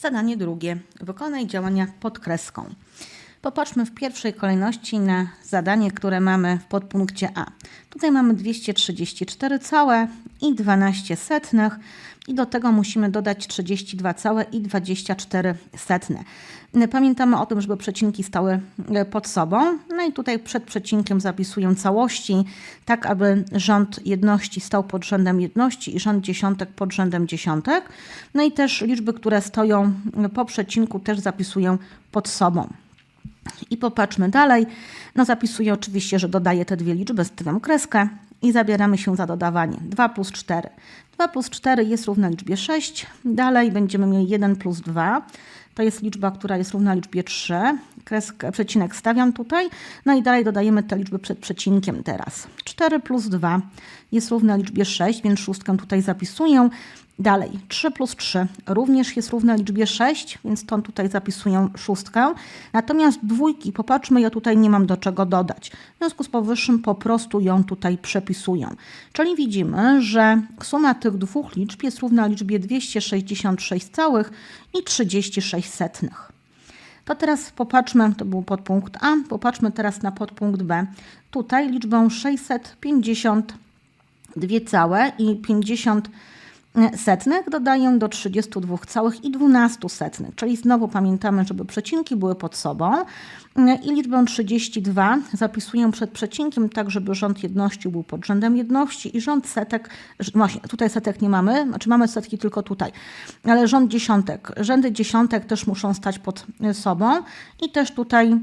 Zadanie drugie. Wykonaj działania pod kreską. Popatrzmy w pierwszej kolejności na zadanie, które mamy w podpunkcie A. Tutaj mamy 234 całe i 12 setnych i do tego musimy dodać 32 całe i 24 setne. Pamiętamy o tym, żeby przecinki stały pod sobą. No i tutaj przed przecinkiem zapisuję całości, tak aby rząd jedności stał pod rzędem jedności i rząd dziesiątek pod rzędem dziesiątek. No i też liczby, które stoją po przecinku też zapisuję pod sobą. I popatrzmy dalej. No zapisuję oczywiście, że dodaję te dwie liczby, stawiam kreskę i zabieramy się za dodawanie. 2 plus 4. 2 plus 4 jest równa liczbie 6. Dalej będziemy mieli 1 plus 2. To jest liczba, która jest równa liczbie 3. Kreskę, przecinek stawiam tutaj. No i dalej dodajemy te liczby przed przecinkiem teraz. 4 plus 2 jest równa liczbie 6, więc szóstkę tutaj zapisuję. Dalej, 3 plus 3 również jest równa liczbie 6, więc stąd tutaj zapisuję szóstkę. Natomiast dwójki, popatrzmy, ja tutaj nie mam do czego dodać. W związku z powyższym po prostu ją tutaj przepisuję. Czyli widzimy, że suma tych dwóch liczb jest równa liczbie 266 całych i 36 setnych. To teraz popatrzmy, to był podpunkt A, popatrzmy teraz na podpunkt B. Tutaj liczbę 652 całe i 50 setnych dodaję do 32 całych i 12 setnych, czyli znowu pamiętamy, żeby przecinki były pod sobą. I liczbę 32 zapisuję przed przecinkiem tak, żeby rząd jedności był pod rzędem jedności i rząd setek, właśnie tutaj setek nie mamy, znaczy mamy setki tylko tutaj, ale rząd dziesiątek, rzędy dziesiątek też muszą stać pod sobą i też tutaj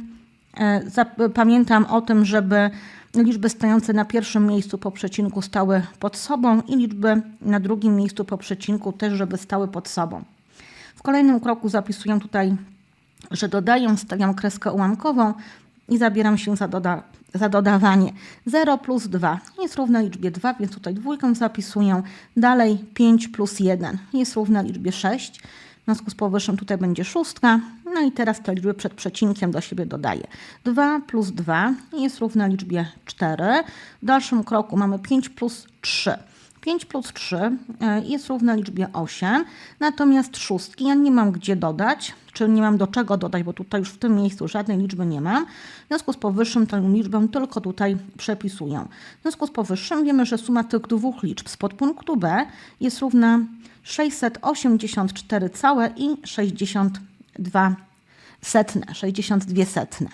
pamiętam o tym, żeby liczby stojące na pierwszym miejscu po przecinku stały pod sobą i liczby na drugim miejscu po przecinku też, żeby stały pod sobą. W kolejnym kroku zapisuję tutaj, że dodaję, stawiam kreskę ułamkową i zabieram się za, doda za dodawanie. 0 plus 2 jest równa liczbie 2, więc tutaj dwójkę zapisuję. Dalej 5 plus 1 jest równa liczbie 6. W związku z powyższym tutaj będzie szóstka. No i teraz te liczby przed przecinkiem do siebie dodaję. 2 plus 2 jest równa liczbie 4. W dalszym kroku mamy 5 plus 3. 5 plus 3 e, jest równa liczbie 8, natomiast szóstki ja nie mam gdzie dodać, czyli nie mam do czego dodać, bo tutaj już w tym miejscu żadnej liczby nie mam. W związku z powyższym tę liczbę tylko tutaj przepisuję. W związku z powyższym wiemy, że suma tych dwóch liczb z podpunktu B jest równa 684 całe i 62 setne, 62 setne.